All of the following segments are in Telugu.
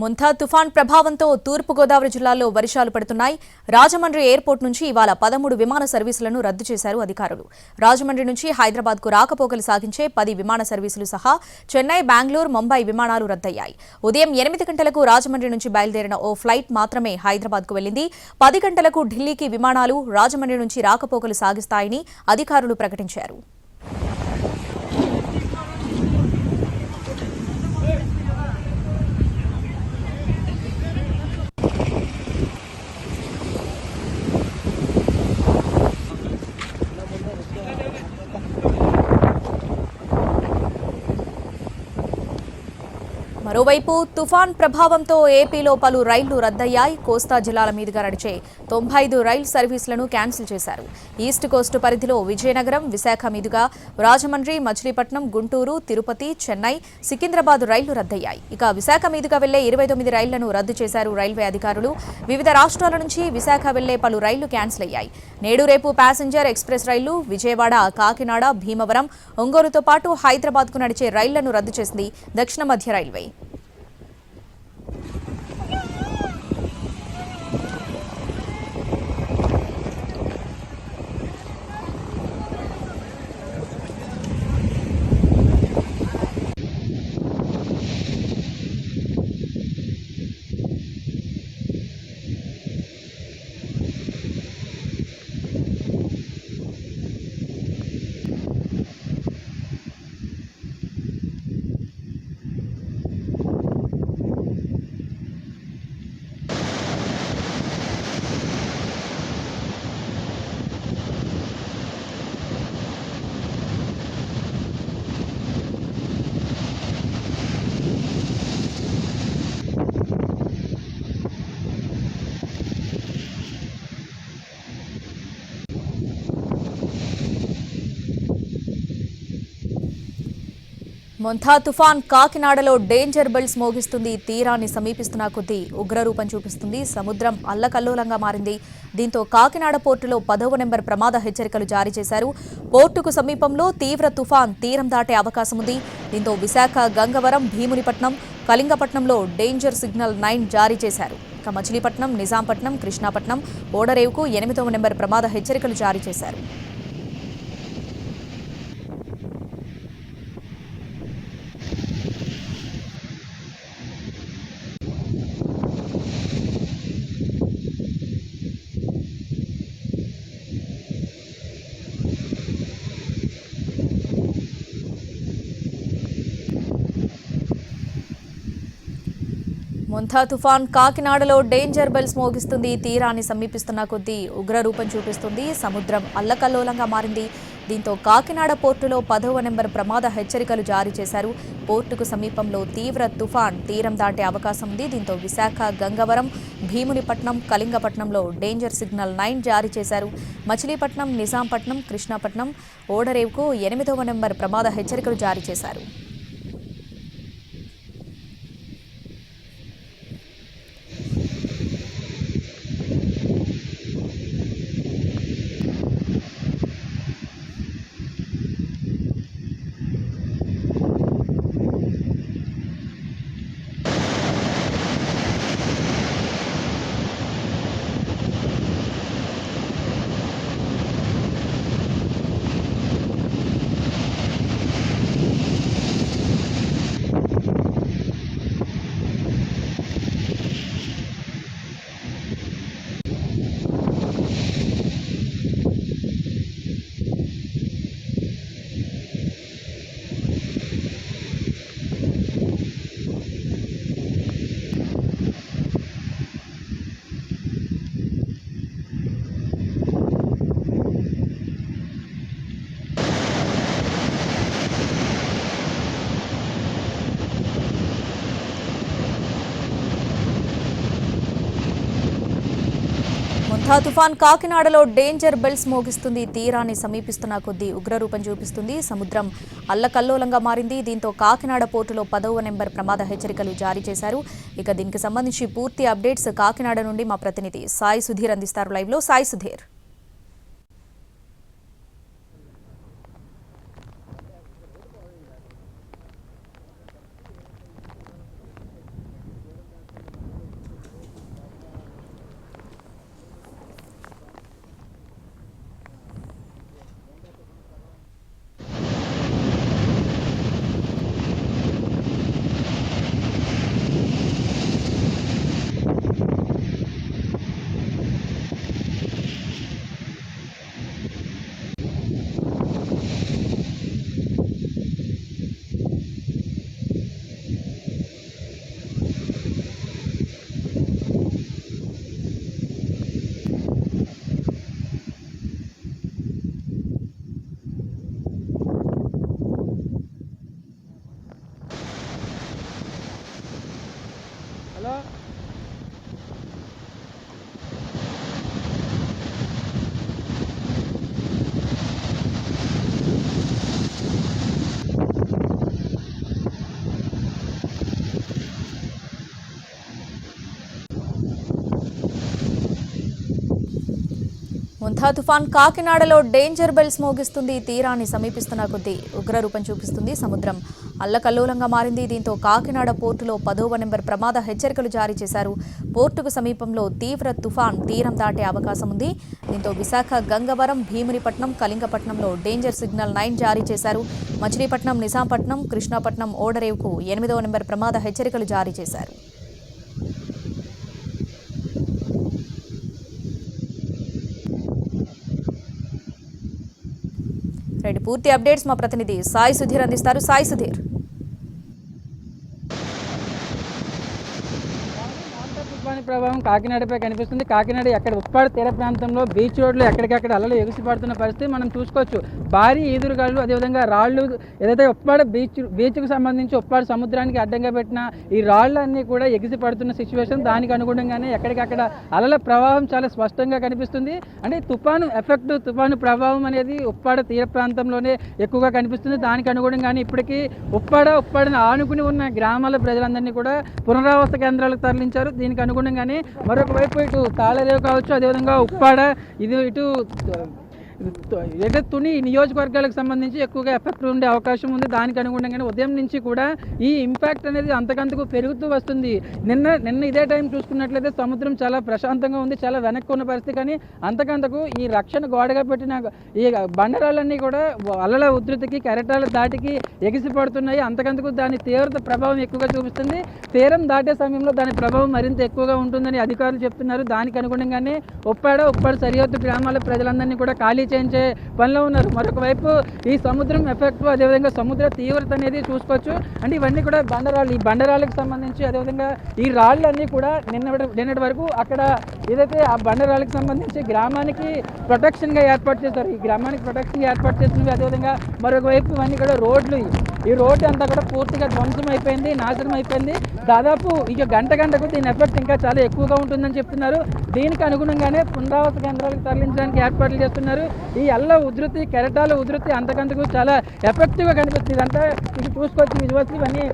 ముంతా తుఫాన్ ప్రభావంతో తూర్పుగోదావరి జిల్లాలో వర్షాలు పడుతున్నాయి. రాజమండ్రి ఎయిర్పోర్ట్ నుంచి ఇవాళ పదమూడు విమాన సర్వీసులను రద్దు చేశారు అధికారులు. రాజమండ్రి నుంచి హైదరాబాద్కు రాకపోకలు సాగించే పది విమాన సర్వీసులు సహా చెన్నై బెంగళూరు ముంబై విమానాలు రద్దయ్యాయి. ఉదయం ఎనిమిది గంటలకు రాజమండ్రి నుంచి బయలుదేరిన ఓ ఫ్లైట్ మాత్రమే హైదరాబాద్కు వెళ్ళింది పది గంటలకు ఢిల్లీకి విమానాలు రాజమండ్రి నుంచి రాకపోకలు సాగిస్తాయని అధికారులు ప్రకటించారు. మరోవైపు తుఫాన్ ప్రభావంతో ఏపీలో పలు రైళ్ళు రద్దయ్యాయి. కోస్తా జిల్లాల మీదుగా నడిచే తొంభై ఐదు రైలు సర్వీసులను క్యాన్సిల్ చేశారు. ఈస్ట్ కోస్ట్ పరిధిలో విజయనగరం విశాఖ మీదుగా రాజమండ్రి మచిలీపట్నం గుంటూరు తిరుపతి చెన్నై సికింద్రాబాద్ రైళ్ళు రద్దయ్యాయి. ఇక విశాఖ మీదుగా వెళ్ళే ఇరవై తొమ్మిది రైళ్ళను రద్దు చేశారు రైల్వే అధికారులు. వివిధ రాష్ట్రాల నుంచి విశాఖ వెళ్ళే పలు రైళ్ళు క్యాన్సిల్ అయ్యాయి. నేడు రేపు ప్యాసింజర్ ఎక్స్ప్రెస్ రైళ్ళు విజయవాడ కాకినాడ భీమవరం ఒంగోలుతో పాటు హైదరాబాద్కు నడిచే రైళ్ళను రద్దు చేసింది దక్షిణ మధ్య రైల్వే. మొంథా తుఫాన్ కాకినాడలో డేంజర్ బెల్స్ మోగిస్తుంది. తీరాన్ని సమీపిస్తున్న కొద్దీ ఉగ్రరూపం చూపిస్తుంది. సముద్రం అల్లకల్లోలంగా మారింది. దీంతో కాకినాడ పోర్టులో పదవ నెంబర్ ప్రమాద హెచ్చరికలు జారీ చేశారు. పోర్టుకు సమీపంలో తీవ్ర తుఫాన్ తీరం దాటే అవకాశం ఉంది దీంతో విశాఖ గంగవరం భీమునిపట్నం కళింగపట్నంలో డేంజర్ సిగ్నల్ నైన్ జారీ చేశారు. ఇక మచిలీపట్నం నిజాంపట్నం కృష్ణాపట్నం ఓడరేవుకు ఎనిమిదవ నెంబర్ ప్రమాద హెచ్చరికలు జారీ చేశారు. మొంథా తుఫాన్ కాకినాడలో డేంజర్ బెల్స్ మోగిస్తుంది. తీరాన్ని సమీపిస్తున్న కొద్దీ ఉగ్రరూపం చూపిస్తుంది. సముద్రం అల్లకల్లోలంగా మారింది. దీంతో కాకినాడ పోర్టులో పదవ నెంబర్ ప్రమాద హెచ్చరికలు జారీ చేశారు. పోర్టుకు సమీపంలో తీవ్ర తుఫాన్ తీరం దాటే అవకాశం ఉంది. దీంతో విశాఖ గంగవరం భీమునిపట్నం కళింగపట్నంలో డేంజర్ సిగ్నల్ నైన్ జారీ చేశారు. మచిలీపట్నం నిజాంపట్నం కృష్ణాపట్నం ఓడరేవుకు ఎనిమిదవ నెంబర్ ప్రమాద హెచ్చరికలు జారీ చేశారు. మొంథా తుఫాన్ కాకినాడలో డేంజర్ బెల్స్ మోగిస్తుంది. తీరాన్ని సమీపిస్తున్న కొద్దీ ఉగ్రరూపం చూపిస్తుంది. సముద్రం అల్లకల్లోలంగా మారింది. దీంతో కాకినాడ పోర్టులో పదవ నెంబర్ ప్రమాద హెచ్చరికలు జారీ చేశారు. ఇక దీనికి సంబంధించి పూర్తి అప్డేట్స్ కాకినాడ నుండి మా ప్రతినిధి సాయి సుధీర్ అందిస్తారు. లైవ్లో సాయి సుధీర్. ముంతా తుఫాన్ కాకినాడలో డేంజర్ బెల్స్ మోగిస్తుంది. తీరాన్ని సమీపిస్తున్న కొద్దీ ఉగ్రరూపం చూపిస్తుంది. సముద్రం అల్లకల్లోలంగా మారింది. దీంతో కాకినాడ పోర్టులో పదవ నెంబర్ ప్రమాద హెచ్చరికలు జారీ చేశారు. పోర్టుకు సమీపంలో తీవ్ర తుఫాన్ తీరం దాటే అవకాశం ఉంది. దీంతో విశాఖ గంగవరం భీమునిపట్నం కళింగపట్నంలో డేంజర్ సిగ్నల్ నైన్ జారీ చేశారు. మచిలీపట్నం నిజాంపట్నం కృష్ణాపట్నం ఓడరేవుకు ఎనిమిదవ నెంబర్ ప్రమాద హెచ్చరికలు జారీ చేశారు. రైట్ పూర్తి అప్డేట్స్ మా ప్రతినిధి సాయి సుధీర్ అందిస్తారు. సాయి సుధీర్. తుఫాను ప్రభావం కాకినాడపై కనిపిస్తుంది. కాకినాడ ఎక్కడ ఉప్పాడ తీర ప్రాంతంలో బీచ్ రోడ్లు ఎక్కడికక్కడ అలలు ఎగిసిపడుతున్న పరిస్థితి మనం చూసుకోవచ్చు. భారీ ఈదురుగాళ్ళు అదేవిధంగా రాళ్ళు ఏదైతే ఉప్పాడ బీచ్ బీచ్కు సంబంధించి ఉప్పాడు సముద్రానికి అడ్డంగా పెట్టిన ఈ రాళ్ళన్నీ కూడా ఎగిసి పడుతున్న సిచ్యువేషన్ దానికి అనుగుణంగానే ఎక్కడికక్కడ అలల ప్రవాహం చాలా స్పష్టంగా కనిపిస్తుంది. అంటే తుఫాను ఎఫెక్ట్ తుఫాను ప్రభావం అనేది ఉప్పాడ తీర ప్రాంతంలోనే ఎక్కువగా కనిపిస్తుంది. దానికి అనుగుణంగానే ఇప్పటికీ ఉప్పాడ ఉప్పాడని ఆనుకుని ఉన్న గ్రామాల ప్రజలందరినీ కూడా పునరావాస కేంద్రాలకు తరలించారు. దీనికి అనుగుణంగా ఉండగానే మరొక వైపు ఇటు తాళరేవు కావచ్చు అదేవిధంగా ఉప్పాడ ఇది ఇటు అంటే తుని నియోజకవర్గాలకు సంబంధించి ఎక్కువగా ఎఫెక్ట్ ఉండే అవకాశం ఉంది. దానికి అనుగుణంగానే ఉదయం నుంచి కూడా ఈ ఇంపాక్ట్ అనేది అంతకంతకు పెరుగుతూ వస్తుంది. నిన్న నిన్న ఇదే టైం చూసుకున్నట్లయితే సముద్రం చాలా ప్రశాంతంగా ఉంది చాలా వెనక్కి ఉన్న పరిస్థితి. కానీ అంతకంతకు ఈ రక్షణ గోడగా పెట్టిన ఈ బండరాలన్నీ కూడా అలల ఉధృతికి కెరటాల దాటికి ఎగిసిపడుతున్నాయి. అంతకంతకు దాని తీవ్రత ప్రభావం ఎక్కువగా చూపిస్తుంది. తీరం దాటే సమయంలో దాని ప్రభావం మరింత ఎక్కువగా ఉంటుందని అధికారులు చెప్తున్నారు. దానికి అనుగుణంగానే ఉప్పాడ ఉప్పాడ సరిహద్దు గ్రామాల ప్రజలందరినీ కూడా ఖాళీ చేయించే పనిలో ఉన్నారు. మరొక వైపు ఈ సముద్రం ఎఫెక్ట్ అదేవిధంగా సముద్ర తీవ్రత అనేది చూసుకోవచ్చు. అంటే ఇవన్నీ కూడా బండరాళ్ళు. ఈ బండరాళ్ళకి సంబంధించి అదేవిధంగా ఈ రాళ్ళన్నీ కూడా నిన్న నిన్నటి వరకు అక్కడ ఏదైతే ఆ బండరాళ్ళకి సంబంధించి గ్రామానికి ప్రొటెక్షన్గా ఏర్పాటు చేశారు. ఈ గ్రామానికి ప్రొటెక్షన్గా ఏర్పాటు చేసినవి అదేవిధంగా మరొక వైపు ఇవన్నీ కూడా రోడ్లు. ఈ రోడ్డు అంతా కూడా పూర్తిగా ధ్వంసం అయిపోయింది నాశనం అయిపోయింది. దాదాపు ఇక గంట గంటకు దీని ఎఫెక్ట్ ఇంకా చాలా ఎక్కువగా ఉంటుందని చెప్తున్నారు. దీనికి అనుగుణంగానే పునరావాస కేంద్రాలకు తరలించడానికి ఏర్పాట్లు చేస్తున్నారు. ఈ అల్ల ఉధృతి కెరటాల ఉధృతి అంతకంతకు చాలా ఎఫెక్టివ్గా కనిపిస్తుంది. అంటే ఇది చూసుకోవచ్చు విజువల్స్ ఇవన్నీ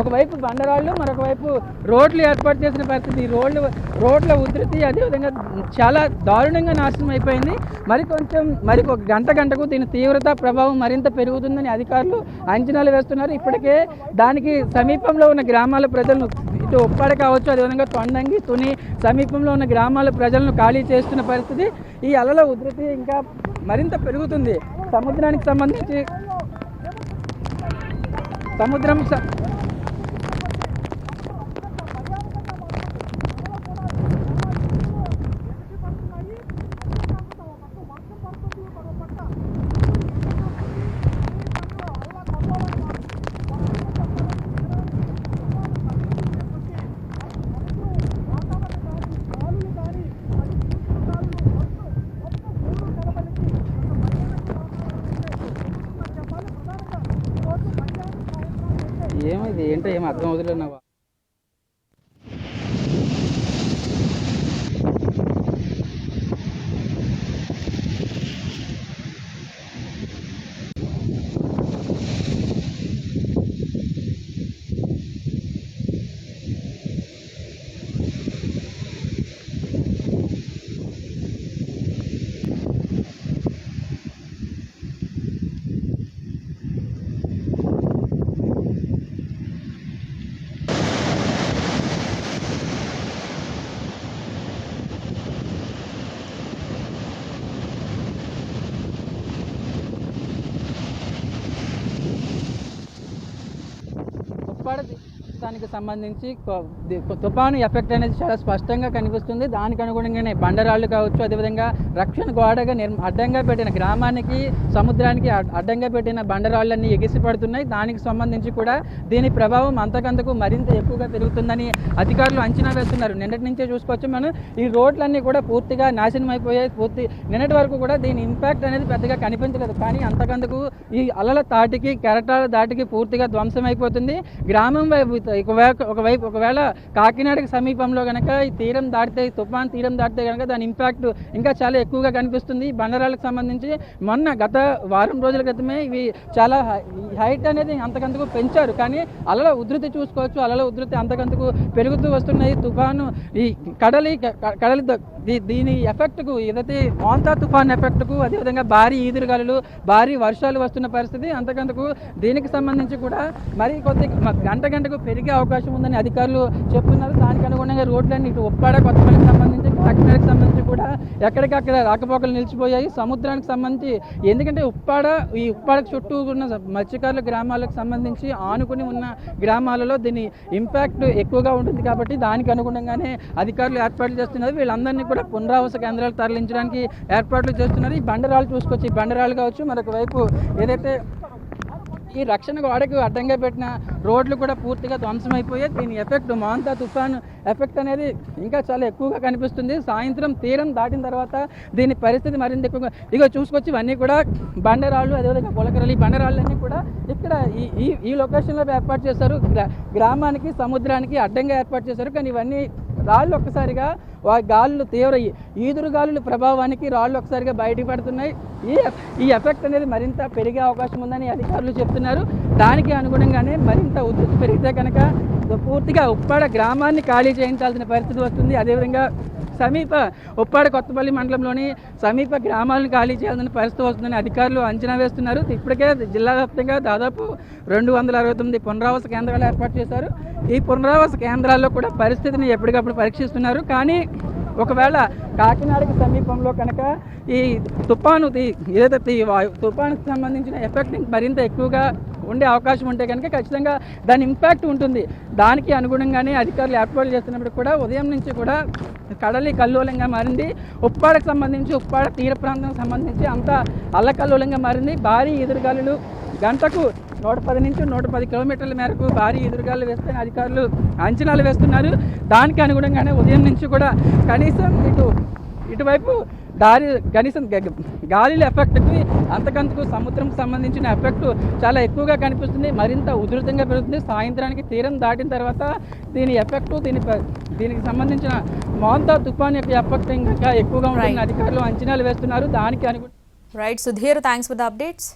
ఒకవైపు బండరాళ్ళు మరొక వైపు రోడ్లు ఏర్పాటు చేసిన పరిస్థితి. ఈ రోడ్లు రోడ్ల ఉధృతి అదేవిధంగా చాలా దారుణంగా నాశనం అయిపోయింది. మరి కొంచెం మరి ఒక గంట గంటకు దీని తీవ్రత ప్రభావం మరింత పెరుగుతుందని అధికారులు అంచనాలు వేస్తున్నారు. ఇప్పటికే దానికి సమీపంలో ఉన్న గ్రామాల ప్రజలను ఇటు ఉప్పాడ కావచ్చు అదేవిధంగా తొండంగి తుని సమీపంలో ఉన్న గ్రామాల ప్రజలను ఖాళీ చేస్తున్న పరిస్థితి. ఈ అలల ఉధృతి ఇంకా మరింత పెరుగుతుంది. సముద్రానికి సంబంధించి సముద్రం ఏంటో ఏం అర్థం అవుతులేదు నాకు ఉప్పాడ దానికి సంబంధించి తుఫాను ఎఫెక్ట్ అనేది చాలా స్పష్టంగా కనిపిస్తుంది. దానికి అనుగుణంగానే బండరాళ్ళు కావచ్చు అదేవిధంగా రక్షణ గోడగా నిర్ అడ్డంగా పెట్టిన గ్రామానికి సముద్రానికి అడ్డంగా పెట్టిన బండరాళ్ళన్నీ ఎగిసి పడుతున్నాయి. దానికి సంబంధించి కూడా దీని ప్రభావం అంతకంతకు మరింత ఎక్కువగా పెరుగుతుందని అధికారులు అంచనా వేస్తున్నారు. నిన్నటి నుంచే చూసుకోవచ్చు మనం. ఈ రోడ్లన్నీ కూడా పూర్తిగా నాశనం అయిపోయాయి. పూర్తి నిన్నటి వరకు కూడా దీని ఇంపాక్ట్ అనేది పెద్దగా కనిపించలేదు. కానీ అంతకంతకు ఈ అలల తాటికి కెరటాల దాటికి పూర్తిగా ధ్వంసం అయిపోతుంది గ్రామం వైపు ఒకవేళ ఒకవైపు ఒకవేళ కాకినాడకి సమీపంలో కనుక ఈ తీరం దాటితే తుఫాన్ తీరం దాటితే కనుక దాని ఇంపాక్ట్ ఇంకా చాలా ఎక్కువగా కనిపిస్తుంది. బండరాలకు సంబంధించి మొన్న గత వారం రోజుల క్రితమే ఇవి చాలా హైట్ అనేది అంతకంతకు పెంచారు. కానీ అలల ఉధృతి చూసుకోవచ్చు. అలల ఉధృతి అంతకంతకు పెరుగుతూ వస్తున్నాయి తుఫాను ఈ కడలి కడలి దీని ఎఫెక్ట్కు ఏదైతే మోంతా తుఫాన్ ఎఫెక్ట్కు అదేవిధంగా భారీ ఈదురుగాలు భారీ వర్షాలు వస్తున్న పరిస్థితి అంతకంతకు దీనికి సంబంధించి కూడా మరి కొద్ది గంట గంటకు పెరిగే అవకాశం ఉందని అధికారులు చెప్తున్నారు. దానికి అనుగుణంగా రోడ్లన్నీ ఇటు ఉప్పాడ కొత్తపల్లికి సంబంధించి కాకినాడకి సంబంధించి కూడా ఎక్కడికక్కడ రాకపోకలు నిలిచిపోయాయి. సముద్రానికి సంబంధించి ఎందుకంటే ఉప్పాడ ఈ ఉప్పాడ చుట్టూ ఉన్న మత్స్యకారుల గ్రామాలకు సంబంధించి ఆనుకుని ఉన్న గ్రామాలలో దీని ఇంపాక్ట్ ఎక్కువగా ఉంటుంది కాబట్టి దానికి అనుగుణంగానే అధికారులు ఏర్పాట్లు చేస్తున్నారు. వీళ్ళందరినీ కూడా పునరావాస కేంద్రాలు తరలించడానికి ఏర్పాట్లు చేస్తున్నారు. ఈ బండరాలు చూసుకోవచ్చు. ఈ బండరాలు కావచ్చు. మరొక వైపు ఏదైతే ఈ రక్షణ గోడకు అడ్డంగా పెట్టిన రోడ్లు కూడా పూర్తిగా ధ్వంసమైపోయాయి. దీని ఎఫెక్ట్ మాంతా తుఫాను ఎఫెక్ట్ అనేది ఇంకా చాలా ఎక్కువగా కనిపిస్తుంది. సాయంత్రం తీరం దాటిన తర్వాత దీని పరిస్థితి మరింత ఎక్కువగా ఇక చూసుకొచ్చి ఇవన్నీ కూడా బండరాళ్ళు అదేవిధంగా పొలకరలు ఈ బండరాళ్ళన్నీ కూడా ఇక్కడ ఈ ఈ ఈ లొకేషన్లో ఏర్పాటు చేశారు. గ్రా- గ్రామానికి సముద్రానికి అడ్డంగా ఏర్పాటు చేశారు. కానీ ఇవన్నీ రాళ్ళు ఒక్కసారిగా గాలులు తీవ్ర ఈదురు గాలుల ప్రభావానికి రాళ్ళు ఒకసారిగా బయటకు పడుతున్నాయి. ఈ ఈ ఎఫెక్ట్ అనేది మరింత పెరిగే అవకాశం ఉందని అధికారులు చెప్తున్నారు. దానికి అనుగుణంగానే మరింత ఉధృతి పెరిగితే కనుక పూర్తిగా ఉప్పాడ గ్రామాన్ని ఖాళీ చేయించాల్సిన పరిస్థితి వస్తుంది. అదేవిధంగా సమీప ఉప్పాడ కొత్తపల్లి మండలంలోని సమీప గ్రామాలను ఖాళీ చేయాల్సిన పరిస్థితి వస్తుందని అధికారులు అంచనా వేస్తున్నారు. ఇప్పటికే జిల్లా వ్యాప్తంగా దాదాపు రెండు వందల అరవై తొమ్మిది పునరావాస కేంద్రాలు ఏర్పాటు చేశారు. ఈ పునరావాస కేంద్రాల్లో కూడా పరిస్థితిని ఎప్పటికప్పుడు పరీక్షిస్తున్నారు. కానీ ఒకవేళ కాకినాడకి సమీపంలో కనుక ఈ తుఫాను ఏదైతే ఈ సంబంధించిన ఎఫెక్ట్ మరింత ఎక్కువగా ఉండే అవకాశం ఉంటే కనుక ఖచ్చితంగా దాని ఇంపాక్ట్ ఉంటుంది. దానికి అనుగుణంగానే అధికారులు ఏర్పాటు చేస్తున్నప్పుడు కూడా ఉదయం నుంచి కూడా కడలి కల్లోలంగా మారింది. ఉప్పాడకు సంబంధించి ఉప్పాడ తీర ప్రాంతం సంబంధించి అంతా అల్లకల్లోలంగా మారింది. భారీ ఎదురుగాలులు గంటకు నూట పది నుంచి నూట పది కిలోమీటర్ల మేరకు భారీ ఎదురుగాలు వేస్తే అధికారులు అంచనాలు వేస్తున్నారు. దానికి అనుగుణంగానే ఉదయం నుంచి కూడా కనీసం ఇటు ఇటువైపు దారి కనీసం గాలిల ఎఫెక్ట్కి అంతకంతకు సముద్రంకి సంబంధించిన ఎఫెక్ట్ చాలా ఎక్కువగా కనిపిస్తుంది. మరింత ఉధృతంగా పెరుగుతుంది. సాయంత్రానికి తీరం దాటిన తర్వాత దీని ఎఫెక్ట్ దీని దీనికి సంబంధించిన మోంతా తుఫాన్ యొక్క ఎఫెక్ట్ ఇంకా ఎక్కువగా Right. అధికారులు అంచనాలు వేస్తున్నారు. దానికి అనుగు right Sudheer thanks for the updates